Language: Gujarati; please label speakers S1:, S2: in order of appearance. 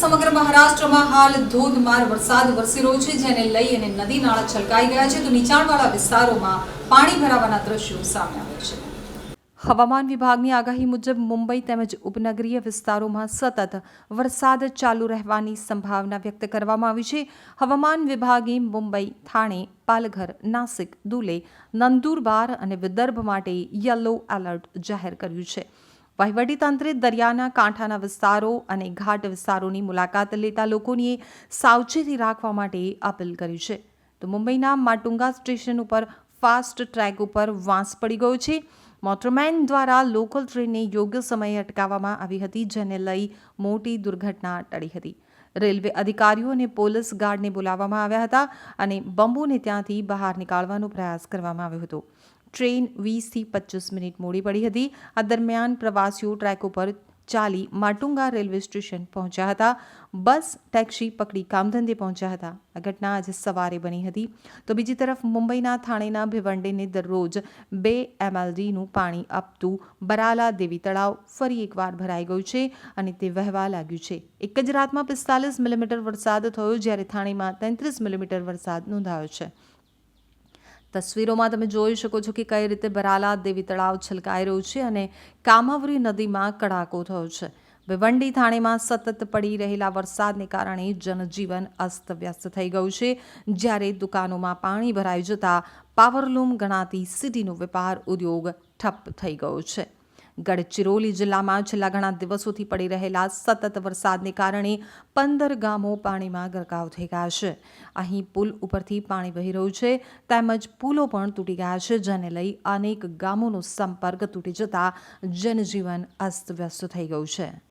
S1: સમગ્ર મહારાષ્ટ્રમાં હાલ ધોધમાર વરસાદ વરસી રહ્યો છે, જેને લઈ અને નદી નાળા છલકાઈ ગયા છે. તો નીચાણવાળા વિસ્તારોમાં પાણી ભરાવાના દ્રશ્યો સામે આવ્યા છે. હવામાન વિભાગની આગાહી મુજબ મુંબઈ તેમજ ઉપનગરીય વિસ્તારોમાં સતત વરસાદ ચાલુ રહેવાની સંભાવના વ્યક્ત કરવામાં આવી છે. હવામાન વિભાગે મુંબઈ, થાણે, પાલઘર, નાસિક, દુલે, નંદુરબાર અને વિદર્ભ માટે યલો એલર્ટ જાહેર કર્યું છે. વહીવટીતંત્રે દરિયાના કાંઠાના વિસ્તારો અને ઘાટ વિસ્તારોની મુલાકાત લેતા લોકોની સાવચેતી રાખવા માટે અપીલ કરી છે. તો મુંબઈના માટુંગા સ્ટેશન ઉપર ફાસ્ટ ટ્રેક ઉપર વાંસ પડી ગયો છે. મોટરમેન દ્વારા લોકલ ટ્રેનને યોગ્ય સમયે અટકાવવામાં આવી હતી, જેને લઈ મોટી દુર્ઘટના ટળી હતી. રેલવે અધિકારીઓ અને પોલીસ ગાર્ડને બોલાવવામાં આવ્યા હતા અને બંબુને ત્યાંથી બહાર નીકાળવાનો પ્રયાસ કરવામાં આવ્યો હતો. ટ્રેન વીસથી પચીસ મિનિટ મોડી પડી હતી. આ દરમિયાન પ્રવાસીઓ ટ્રેક ઉપર ચાલી માટુંગા રેલવે સ્ટેશન પહોંચ્યા હતા. બસ, ટેક્સી પકડી કામધંધે પહોંચ્યા હતા. આ ઘટના આજે સવારે બની હતી. તો બીજી તરફ મુંબઈના થાણેના ભિવંડીને દરરોજ બે એમએલડીનું પાણી આપતું બરાલા દેવી તળાવ ફરી એકવાર ભરાઈ ગયું છે અને તે વહેવા લાગ્યું છે. એક જ રાતમાં પિસ્તાલીસ મિલીમીટર વરસાદ થયો, જ્યારે થાણેમાં તેત્રીસ મિલીમીટર વરસાદ નોંધાયો છે. તસવીરોમાં તમે જોઈ શકો છો કે કઈ રીતે બરાલા દેવી તળાવ છલકાઈ રહ્યું છે અને કામવરી નદીમાં કડાકો થયો છે. ભિવંડી થાણેમાં સતત પડી રહેલા વરસાદને કારણે જનજીવન અસ્તવ્યસ્ત થઈ ગયું છે. જ્યારે દુકાનોમાં પાણી ભરાઈ જતા પાવરલૂમ ગણાતી સિટીનો વેપાર ઉદ્યોગ ઠપ થઈ ગયો છે. ગડચિરોલી જિલ્લામાં છેલ્લા ઘણા દિવસોથી પડી રહેલા સતત વરસાદને કારણે પંદર ગામો પાણીમાં ગરકાવ થઈ ગયા છે. અહીં પુલ ઉપરથી પાણી વહી રહ્યું છે. તેમજ પુલો પણ તૂટી ગયા છે, જેને લઈ અનેક ગામોનો સંપર્ક તૂટી જતા જનજીવન અસ્તવ્યસ્ત થઈ ગયું છે.